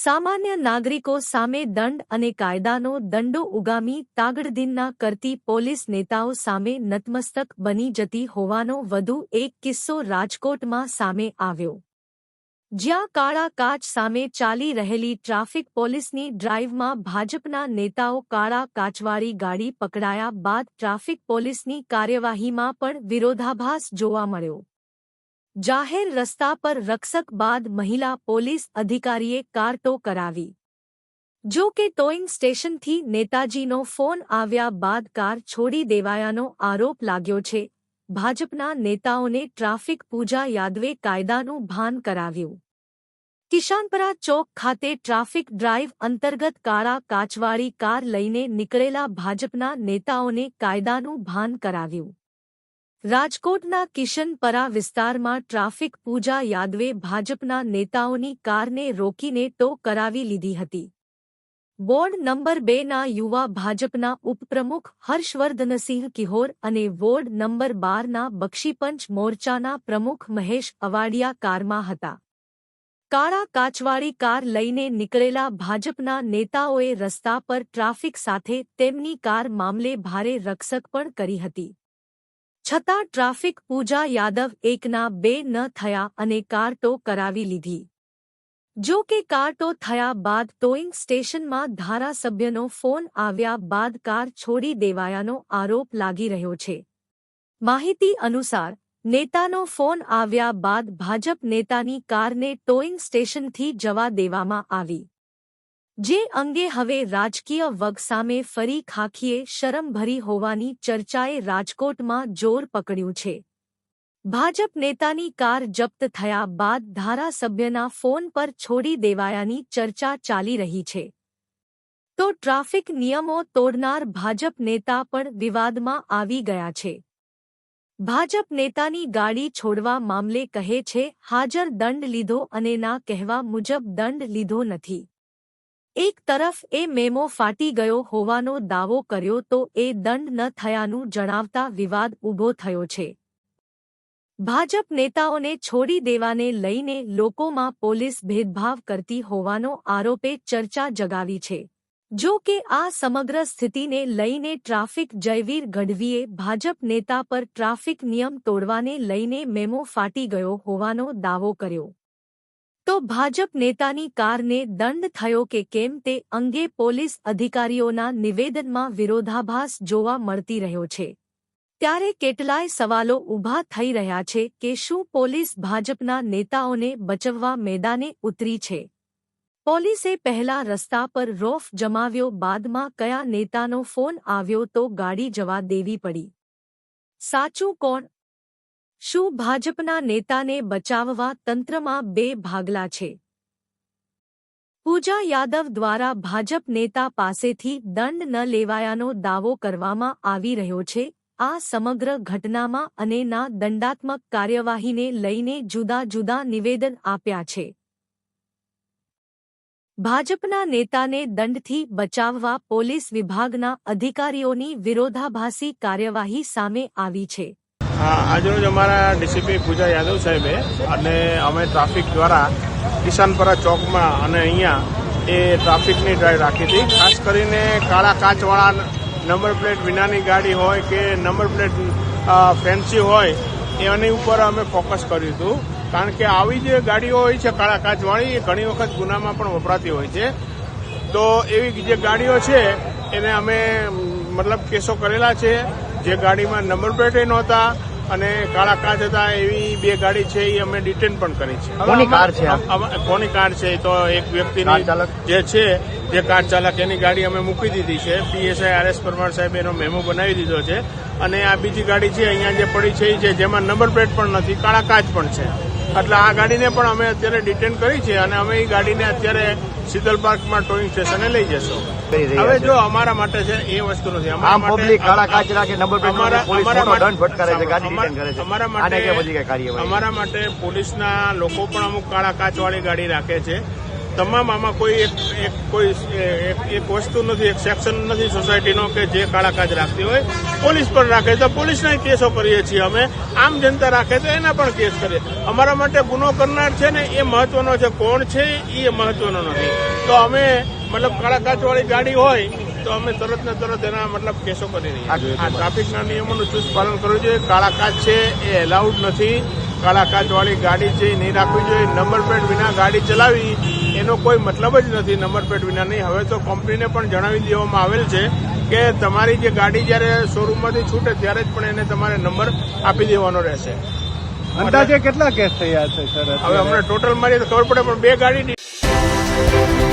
સામાન્ય નાગરિકો સામે દંડ અને કાયદાનો દંડો ઉગામી તાગડદિનના કરતી પોલીસ નેતાઓ સામે નતમસ્તક બની જતી હોવાનો વધુ એક કિસ્સો રાજકોટમાં સામે આવ્યો. જ્યાં કાળા કાચ સામે ચાલી રહેલી ટ્રાફિક પોલીસની ડ્રાઇવમાં ભાજપના નેતાઓ કાળા કાચવાળી ગાડી પકડાયા બાદ ટ્રાફિક પોલીસની કાર્યવાહીમાં પણ વિરોધાભાસ જોવા મળ્યો. જાહેર રસ્તા પર રક્ષક બાદ મહિલા પોલીસ અધિકારીએ કાર ટો કરાવી. જો કે ટોઈંગ સ્ટેશનથી નેતાજીનો ફોન આવ્યા બાદ કાર છોડી દેવાયાનો આરોપ લાગ્યો છે. ભાજપના નેતાઓને ટ્રાફિક પૂજા યાદવે કાયદાનું ભાન કરાવ્યું. કિશાનપરા ચોક ખાતે ટ્રાફિક ડ્રાઇવ અંતર્ગત કાળા કાચવાળી કાર લઈને નીકળેલા ભાજપના નેતાઓને કાયદાનું ભાન કરાવ્યું. રાજકોટના કિશનપરા વિસ્તારમાં ટ્રાફિક પૂજા યાદવે ભાજપના નેતાઓની કારને રોકીને ટો કરાવી લીધી હતી. વોર્ડ નંબર બેના યુવા ભાજપના ઉપપ્રમુખ હર્ષવર્ધનસિંહ કિહોર અને વોર્ડ નંબર બારના બક્ષીપંચ મોરચાના પ્રમુખ મહેશ અવાડિયા કારમાં હતા. કાળા કાચવાળી કાર લઈને નીકળેલા ભાજપના નેતાઓએ રસ્તા પર ટ્રાફિક સાથે તેમની કાર મામલે ભારે રક્ષક પણ કરી હતી. છતાં ટ્રાફિક પૂજા યાદવ એકના બે ન થયા અને કાર ટો કરાવી લીધી. જો કે કાર ટો થયા બાદ ટોઈંગ સ્ટેશનમાં ધારાસભ્યનો ફોન આવ્યા બાદ કાર છોડી દેવાયાનો આરોપ લાગી રહ્યો છે. માહિતી અનુસાર, નેતાનો ફોન આવ્યા બાદ ભાજપ નેતાની કારને ટોઈંગ સ્ટેશનથી જવા દેવામાં આવી. જે અંગે હવે રાજકીય વગ સામે ફરી ખાખીએ શરમભરી હોવાની ચર્ચાએ રાજકોટમાં જોર પકડ્યું છે. ભાજપ નેતાની કાર જપ્ત થયા બાદ ધારાસભ્યના ફોન પર છોડી દેવાયાની ચર્ચા ચાલી રહી છે. તો ટ્રાફિક નિયમો તોડનાર ભાજપ નેતા પણ વિવાદમાં આવી ગયા છે. ભાજપ નેતાની ગાડી છોડવા મામલે કહે છે, હાજર દંડ લીધો અને ના કહેવા મુજબ દંડ લીધો નથી. એક તરફ એ મેમો ફાટી ગયો હોવાનો દાવો કર્યો તો એ દંડ ન થયાનું જણાવતા વિવાદ ઊભો થયો છે. ભાજપ નેતાઓને છોડી દેવાને લઈને લોકોમાં પોલીસ ભેદભાવ કરતી હોવાનો આરોપે ચર્ચા જગાવી છે. જો કે આ સમગ્ર સ્થિતિને લઈને ટ્રાફિક જયવીર ગઢવીએ ભાજપ નેતા પર ટ્રાફિક નિયમ તોડવાને લઈને મેમો ફાટી ગયો હોવાનો દાવો કર્યો. તો ભાજપ નેતાની કારને દંડ થયો કે કેમ તે અંગે પોલીસ અધિકારીઓના નિવેદનમાં વિરોધાભાસ જોવા મળતી રહ્યો છે. ત્યારે કેટલાય સવાલો ઊભા થઈ રહ્યા છે કે શું પોલીસ ભાજપના નેતાઓને બચવવા મેદાને ઉતરી છે? પોલીસે પહેલા રસ્તા પર રોફ જમાવ્યો, બાદમાં કયા નેતાનો ફોન આવ્યો તો ગાડી જવા દેવી પડી. સાચું કોણ? શું ભાજપના નેતાને બચાવવા તંત્રમાં બે ભાગલા છે? પૂજા યાદવ દ્વારા ભાજપ નેતા પાસેથી દંડ ન લેવાયાનો દાવો કરવામાં આવી રહ્યો છે. આ સમગ્ર ઘટનામાં અને ના દંડાત્મક કાર્યવાહીને લઈને જુદા જુદા નિવેદન આપ્યા છે. ભાજપના નેતાને દંડથી બચાવવા પોલીસ વિભાગના અધિકારીઓની વિરોધાભાસી કાર્યવાહી સામે આવી છે. આજરોજ અમારા ડીસીપી પૂજા યાદવ સાહેબે અને અમે ટ્રાફિક દ્વારા કિસાનપરા ચોકમાં અને અહીંયા એ ટ્રાફિકની ડ્રાઈવ રાખી હતી. ખાસ કરીને કાળા કાચવાળા નંબર પ્લેટ વિનાની ગાડી હોય કે નંબર પ્લેટ ફેન્સી હોય, એની ઉપર અમે ફોકસ કર્યું હતું. કારણ કે આવી જે ગાડીઓ હોય છે કાળા કાચવાળી, એ ઘણી વખત ગુનામાં પણ વપરાતી હોય છે. તો એવી જે ગાડીઓ છે, એને અમે મતલબ કેસો કરેલા છે. જે ગાડીમાં નંબર પ્લેટે નહોતા અને કાળા કાચ હતા એવી બે ગાડી છે એ અમે ડિટેન પણ કરી છે. કોની કાર છે કોની કાર છે તો એક વ્યક્તિની જે છે જે કાર ચાલક એની ગાડી અમે મૂકી દીધી છે. પીએસઆઈ આર એસ પરમાર સાહેબ એનો મેમો બનાવી દીધો છે. અને આ બીજી ગાડી છે અહીંયા જે પડી છે એ છે જેમાં નંબર પ્લેટ પણ નથી કાળા કાચ પણ છે. એટલે આ ગાડીને પણ અમે અત્યારે ડિટેન કરી છે અને અમે એ ગાડીને અત્યારે શીતલ પાર્કમાં ટોઈંગ સ્ટેશને લઈ જશું હવે જો અમારા માટે છે એ વસ્તુ નથી. આમ પબ્લિક કાળા કાચ રાખે નંબર અમારા અમારા માટે- દંડ ફટકારે છે ગાડી રિટર્ન કરે છે. અમારા આને કે બધી માટે અમારા માટે પોલીસના લોકો પણ અમુક કાળા કાચવાળી ગાડી રાખે છે. તમામ આમાં કોઈ એક એક કોઈ એક એક વસ્તુ નથી એક સેક્શન નથી સોસાયટીનો કે જે કાળા કાચ રાખતી હોય. પોલીસ પણ રાખે તો પોલીસના કેસો કરીએ છીએ અમે. આમ જનતા રાખે તો એના પણ કેસ કરીએ. અમારા માટે ગુનો કરનાર છે ને એ મહત્વનો છે. કોણ છે એ મહત્વનો નથી. તો અમે મતલબ કાળા કાચવાળી ગાડી હોય તો અમે તરત ને તરત એના મતલબ કેસો કરી રહ્યા આ ટ્રાફિકના નિયમોનું ચુસ્ત પાલન કરવું જોઈએ. કાળા કાચ છે એ એલાઉડ નથી. કાળા કાચવાળી ગાડી છે એ નહીં રાખવી જોઈએ. નંબર પ્લેટ વિના ગાડી ચલાવી એનો કોઈ મતલબ જ નથી નંબર પ્લેટ વિના નહીં. હવે તો કંપનીને પણ જણાવી દેવામાં આવેલ છે કે તમારી જે ગાડી જ્યારે શોરૂમમાંથી છૂટે ત્યારે જ પણ એને તમારે નંબર આપી દેવાનો રહેશે. અંદાજે કેટલા કેસ થયા છે સર? હવે હમણાં ટોટલ મારી તો ખબર પડે પણ બે ગાડી